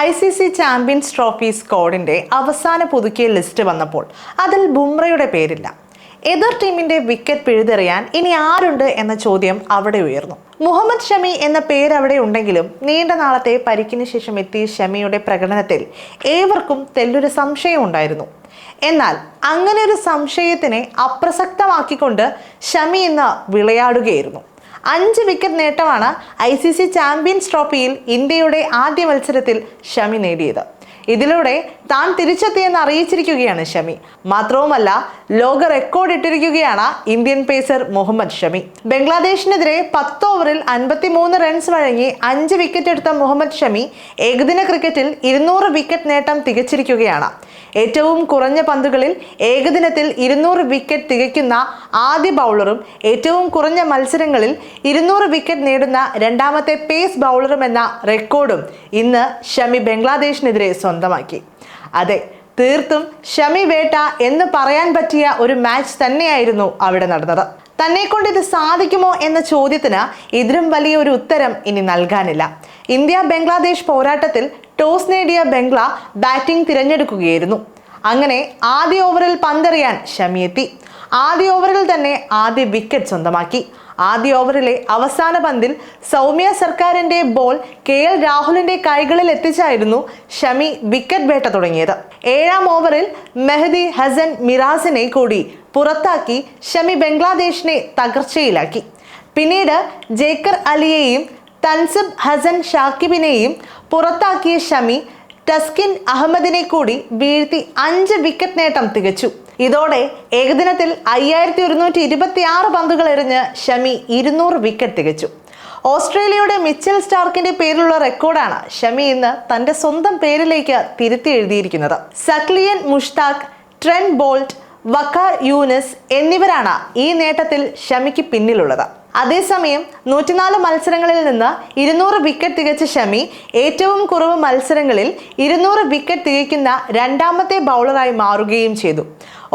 I C C champions trophy സ്ക്വാഡിന്റെ അവസാന പുതുക്കിയ list വന്നപ്പോൾ അതിൽ ബുംറയുടെ പേരില്ല. എതിർ ടീമിന്റെ വിക്കറ്റ് പിഴുതെറിയാൻ ഇനി ആരുണ്ട് എന്ന ചോദ്യം അവിടെ ഉയർന്നു. മുഹമ്മദ് ഷമി എന്ന പേര് അവിടെ ഉണ്ടെങ്കിലും നീണ്ട നാളത്തെ പരിക്കിന് ശേഷം എത്തിയ ഷമിയുടെ പ്രകടനത്തിൽ ഏവർക്കും തെല്ലൊരു സംശയം ഉണ്ടായിരുന്നു. എന്നാൽ അങ്ങനെ ഒരു സംശയത്തിനെ അപ്രസക്തമാക്കിക്കൊണ്ട് ഷമി ഇന്ന് വിളയാടുകയായിരുന്നു. അഞ്ച് വിക്കറ്റ് നേട്ടമാണ് ഐ സി സി ചാമ്പ്യൻസ് ട്രോഫിയിൽ ഇന്ത്യയുടെ ആദ്യ മത്സരത്തിൽ ഷമി നേടിയത്. ഇതിലൂടെ താൻ തിരിച്ചെത്തിയെന്ന് അറിയിച്ചിരിക്കുകയാണ് ഷമി. മാത്രവുമല്ല ലോക റെക്കോർഡ് ഇട്ടിരിക്കുകയാണ് ഇന്ത്യൻ പേസർ മുഹമ്മദ് ഷമി. ബംഗ്ലാദേശിനെതിരെ പത്ത് ഓവറിൽ അൻപത്തിമൂന്ന് റൺസ് വഴങ്ങി അഞ്ച് വിക്കറ്റ് എടുത്ത മുഹമ്മദ് ഷമി ഏകദിന ക്രിക്കറ്റിൽ ഇരുന്നൂറ് വിക്കറ്റ് നേട്ടം തികച്ചിരിക്കുകയാണ്. ഏറ്റവും കുറഞ്ഞ പന്തുകളിൽ ഏകദിനത്തിൽ ഇരുന്നൂറ് വിക്കറ്റ് തികയ്ക്കുന്ന ആദ്യ ബൗളറും ഏറ്റവും കുറഞ്ഞ മത്സരങ്ങളിൽ ഇരുന്നൂറ് വിക്കറ്റ് നേടുന്ന രണ്ടാമത്തെ പേസ് ബൗളറും എന്ന റെക്കോർഡും ഇന്ന് ഷമി ബംഗ്ലാദേശിനെതിരെ സ്വന്തമാക്കി. അതെ തീർത്തും ഷമി വേട്ട എന്ന് പറയാൻ പറ്റിയ ഒരു മാച്ച് തന്നെയായിരുന്നു അവിടെ നടന്നത്. തന്നെ കൊണ്ട് ഇത് സാധിക്കുമോ എന്ന ചോദ്യത്തിന് ഇതിലും വലിയ ഒരു ഉത്തരം ഇനി നൽകാനില്ല. ഇന്ത്യ ബംഗ്ലാദേശ് പോരാട്ടത്തിൽ ടോസ് നേടിയ ബംഗ്ല ബാറ്റിംഗ് തിരഞ്ഞെടുക്കുകയായിരുന്നു. അങ്ങനെ ആദ്യ ഓവറിൽ പന്തെറിയാൻ ഷമി എത്തി. ആദ്യ ഓവറിൽ തന്നെ ആദ്യ വിക്കറ്റ് സ്വന്തമാക്കി. ആദ്യ ഓവറിലെ അവസാന പന്തിൽ സൗമ്യ സർക്കാരിന്റെ ബോൾ കെ എൽ രാഹുലിന്റെ കൈകളിൽ എത്തിച്ചായിരുന്നു ഷമി വിക്കറ്റ് വേട്ട തുടങ്ങിയത്. ഏഴാം ഓവറിൽ മെഹദി ഹസൻ മിറാസിനെ കൂടി പുറത്താക്കി ഷമി ബംഗ്ലാദേശിനെ തകർച്ചയിലാക്കി. പിന്നീട് ജേക്കർ അലിയെയും തൻസബ് ഹസൻ ഷാക്കിബിനെയും പുറത്താക്കിയ ഷമി ടസ്കിൻ അഹമ്മദിനെ കൂടി വീഴ്ത്തി അഞ്ച് വിക്കറ്റ് നേട്ടം തികച്ചു. ഇതോടെ ഏകദിനത്തിൽ അയ്യായിരത്തി ഒരുന്നൂറ്റി ഇരുപത്തി ആറ് പന്തുകൾ എറിഞ്ഞ് ഷമി ഇരുന്നൂറ് വിക്കറ്റ് തികച്ചു. ഓസ്ട്രേലിയയുടെ മിച്ചൽ സ്റ്റാർക്കിന്റെ പേരിലുള്ള റെക്കോർഡാണ് ഷമി ഇന്ന് തന്റെ സ്വന്തം പേരിലേക്ക് തിരുത്തി എഴുതിയിരിക്കുന്നത്. സക്ലിയൻ മുഷ്താഖ് ട്രെൻ ബോൾട്ട് വക്കാർ യൂനസ് എന്നിവരാണ് ഈ നേട്ടത്തിൽ ഷമിക്ക് പിന്നിലുള്ളത്. അതേസമയം നൂറ്റിനാല് മത്സരങ്ങളിൽ നിന്ന് ഇരുന്നൂറ് വിക്കറ്റ് തികച്ച ഷമി ഏറ്റവും കുറവ് മത്സരങ്ങളിൽ ഇരുന്നൂറ് വിക്കറ്റ് തികയ്ക്കുന്ന രണ്ടാമത്തെ ബൗളറായി മാറുകയും ചെയ്തു.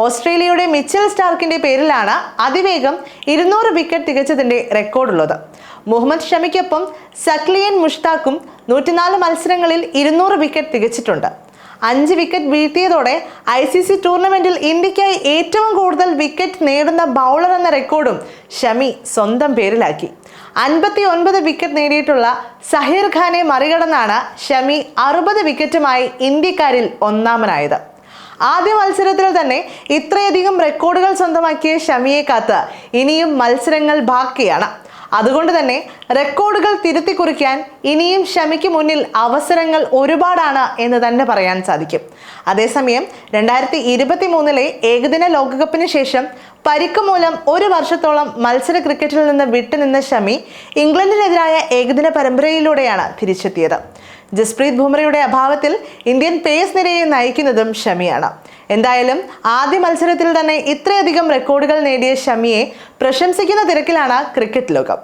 ഓസ്ട്രേലിയയുടെ മിച്ചൽ സ്റ്റാർക്കിന്റെ പേരിലാണ് അതിവേഗം ഇരുന്നൂറ് വിക്കറ്റ് തികച്ചതിന്റെ റെക്കോർഡുള്ളത്. മുഹമ്മദ് ഷമിക്കൊപ്പം സക്ലിയൻ മുഷ്താക്കും നൂറ്റിനാല് മത്സരങ്ങളിൽ ഇരുന്നൂറ് വിക്കറ്റ് തികച്ചിട്ടുണ്ട്. അഞ്ച് വിക്കറ്റ് വീഴ്ത്തിയതോടെ ഐ സി സി ടൂർണമെന്റിൽ ഇന്ത്യക്കായി ഏറ്റവും കൂടുതൽ വിക്കറ്റ് നേടുന്ന ബൗളർ എന്ന റെക്കോർഡും ഷമി സ്വന്തം പേരിലാക്കി. അൻപത്തി ഒൻപത് വിക്കറ്റ് നേടിയിട്ടുള്ള സഹീർ ഖാനെ മറികടന്നാണ് ഷമി അറുപത് വിക്കറ്റുമായി ഇന്ത്യക്കാരിൽ ഒന്നാമനായത്. ആദ്യ മത്സരത്തിൽ തന്നെ ഇത്രയധികം റെക്കോർഡുകൾ സ്വന്തമാക്കിയ ഷമിയെ കാത്ത് ഇനിയും മത്സരങ്ങൾ ബാക്കിയാണ്. അതുകൊണ്ട് തന്നെ റെക്കോർഡുകൾ തിരുത്തി കുറിക്കാൻ ഇനിയും ഷമിക്ക് മുന്നിൽ അവസരങ്ങൾ ഒരുപാടാണ് എന്ന് തന്നെ പറയാൻ സാധിക്കും. അതേസമയം രണ്ടായിരത്തി ഇരുപത്തി മൂന്നിലെ ഏകദിന ലോകകപ്പിന് ശേഷം പരിക്ക് മൂലം ഒരു വർഷത്തോളം മത്സര ക്രിക്കറ്റിൽ നിന്ന് വിട്ടുനിന്ന ഷമി ഇംഗ്ലണ്ടിനെതിരായ ഏകദിന പരമ്പരയിലൂടെയാണ് തിരിച്ചെത്തിയത്. ജസ്പ്രീത് ബുംറയുടെ അഭാവത്തിൽ ഇന്ത്യൻ പേസ് നിരയെ നയിക്കുന്നതും ഷമിയാണ്. എന്തായാലും ആദ്യ മത്സരത്തിൽ തന്നെ ഇത്രയധികം റെക്കോർഡുകൾ നേടിയ ഷമിയെ പ്രശംസിക്കുന്ന തിരക്കിലാണ് ക്രിക്കറ്റ് ലോകം.